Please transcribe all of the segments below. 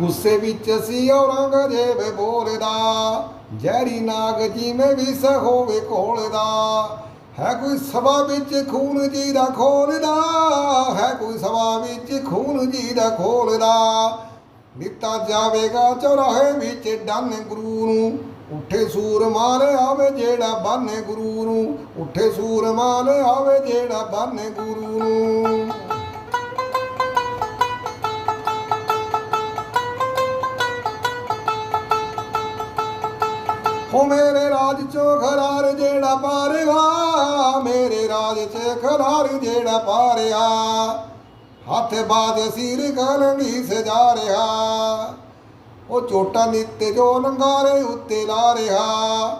ਗੁੱਸੇ ਵਿੱਚ ਸੀ ਔਰੰਗਜ਼ੇਬ ਬੋਲਦਾ ਜ਼ਹਿਰੀ ਨਾਗ ਜਿਵੇਂ ਵਿਸ ਹੋਵੇ ਘੋਲਦਾ ਹੈ ਕੋਈ ਸਭਾ ਵਿੱਚ ਖੂਨ ਜੀ ਦਾ ਖੋਲਦਾ ਹੈ ਕੋਈ ਸਵਾ ਵਿੱਚ ਖੂਨ ਜੀ ਦਾ ਖੋਲਦਾ ਦਿੱਤਾ ਜਾਵੇਗਾ ਚੌਰਾਹੇ ਵਿੱਚ ਡੰਨ ਗੁਰੂ ਨੂੰ, ਉੱਠੇ ਸੂਰ ਮਾਰ ਆਵੇ ਜਿਹੜਾ ਬਾਨੇ ਗੁਰੂ ਨੂੰ, ਉੱਠੇ ਸੂਰ ਮਾਰ ਆਵੇ ਜਿਹੜਾ ਬਾਨੇ ਗੁਰੂ ਨੂੰ। ਹੋ ਮੇਰੇ ਰਾਜ ਚੋਂ ਖਰਾਰ ਜਿਹੜਾ ਪਾਰਿਆ, ਮੇਰੇ ਰਾਜ ਚ ਖਰਾਰ ਜਿਹੜਾ ਪਾਰਿਆ। ਹੱਥ ਬਾਦ ਸਿਰ ਕਲੰਗੀ ਸਜਾ ਰਿਹਾ, ਉਹ ਚੋਟਾ ਨਿੱਤ ਜੋ ਨੰਗਾਰੇ ਉੱਤੇ ਲਾ ਰਿਹਾ।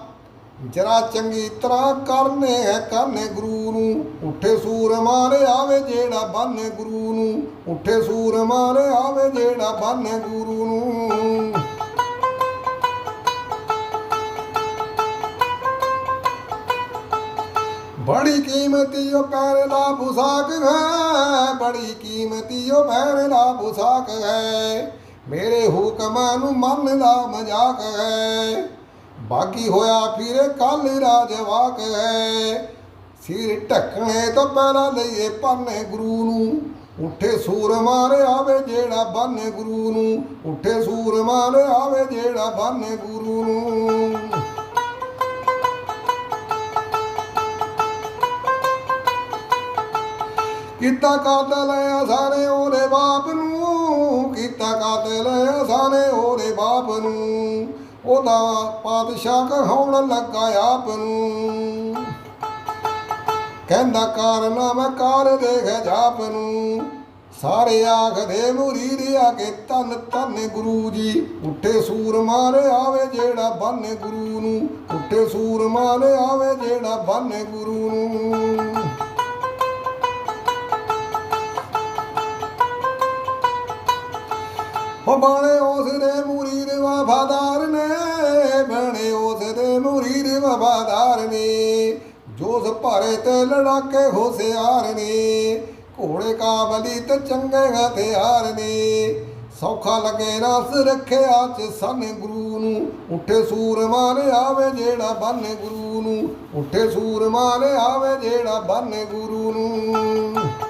ਜਰਾ ਚੰਗੀ ਤਰ੍ਹਾਂ ਕਰਨੇ ਹੈ ਕਰਨੇ ਗੁਰੂ ਨੂੰ, ਉੱਠੇ ਸੂਰ ਮਾਰੇ ਆਵੇ ਜਿਹੜਾ ਬੰਨੇ ਗੁਰੂ ਨੂੰ, ਉੱਠੇ ਸੂਰ ਮਾਰੇ ਆਵੇ ਜਿਹੜਾ ਬੰਨੇ ਗੁਰੂ ਨੂੰ। ਬੜੀ ਕੀਮਤੀ ਉਹ ਪੈਰ ਦਾ ਪੁਸਾਕ ਹੈ, ਬੜੀ ਕੀਮਤੀ ਉਹ ਪੈਰ ਦਾ ਪੁਸਾਕ ਹੈ। ਮੇਰੇ ਹੁਕਮਾਂ ਨੂੰ ਮੰਨਦਾ ਮਜ਼ਾਕ ਹੈ। ਬਾਗੀ ਹੋਇਆ ਫਿਰੇ ਕੱਲ ਰਾਜਵਾਕ ਹੈ। ਸਿਰ ਢੱਕਣੇ ਤੋਂ ਪਹਿਲਾਂ ਲਈਏ ਪੰਨੇ ਗੁਰੂ ਨੂੰ। ਉੱਠੇ ਸੂਰ ਮਾਰੇ ਆਵੇ ਜਿਹੜਾ ਬੰਨੇ ਗੁਰੂ ਨੂੰ। ਉੱਠੇ ਸੂਰ ਮਾਰੇ ਆਵੇ ਜਿਹੜਾ ਬੰਨੇ ਗੁਰੂ ਨੂੰ। ਕੀਤਾ ਕਾਤਲ ਸਾਰੇ ਉਹਦੇ ਬਾਪ ਨੂੰ, ਕੀਤਾ ਕਾਤਲ ਸਾਰੇ ਉਹਦੇ ਬਾਪ ਨੂੰ। ਉਹਦਾ ਪਾਤਸ਼ਾਹ ਕਹਾਉਣ ਲੱਗਾ ਆਪ ਨੂੰ। ਕਹਿੰਦਾ ਕਾਰਨਾ ਮੈਂ ਕਾਰ ਦੇਖ ਜਾਪ ਨੂੰ। ਸਾਰੇ ਆਖਦੇ ਮੁਰੀਦ ਆ ਕੇ ਤਨ ਤਨ ਗੁਰੂ ਜੀ ਉੱਠੇ ਸੂਰ ਮਾਰੇ ਆਵੇ ਜਿਹੜਾ ਬੰਨੇ ਗੁਰੂ ਨੂੰ। ਉੱਠੇ ਸੂਰ ਮਾਰੇ ਆਵੇ ਜਿਹੜਾ ਬੰਨੇ ਗੁਰੂ ਨੂੰ। ਹੋ ਬਾਣੇ ਉਸ ਦੇ ਮੁਰੀਦ ਵਫਾਦਾਰ ਨੇ ਬਾਣੇ ਉਸ ਦੇ ਮੁਰੀਦ ਵਫਾਦਾਰ ਨੇ। ਜੋਸ ਭਾਰੇ ਤੇ ਲੜਾਕੇ ਹੋਸਿਆਰ ਨੇ, ਘੋੜੇ ਕਾਬਲੀ ਤੇ ਚੰਗੇ ਹਥਿਆਰ ਨੇ। ਸੌਖਾ ਲੱਗੇ ਰਸ ਰੱਖਿਆ ਚ ਸਨ ਗੁਰੂ ਨੂੰ, ਉੱਠੇ ਸੂਰਮਾ ਨੇ ਆਵੇ ਜਿਹੜਾ ਬੰਨੇ ਗੁਰੂ ਨੂੰ, ਉੱਠੇ ਸੂਰ ਮਾਰੇ ਆਵੇ ਜਿਹੜਾ ਬੰਨੇ ਗੁਰੂ ਨੂੰ।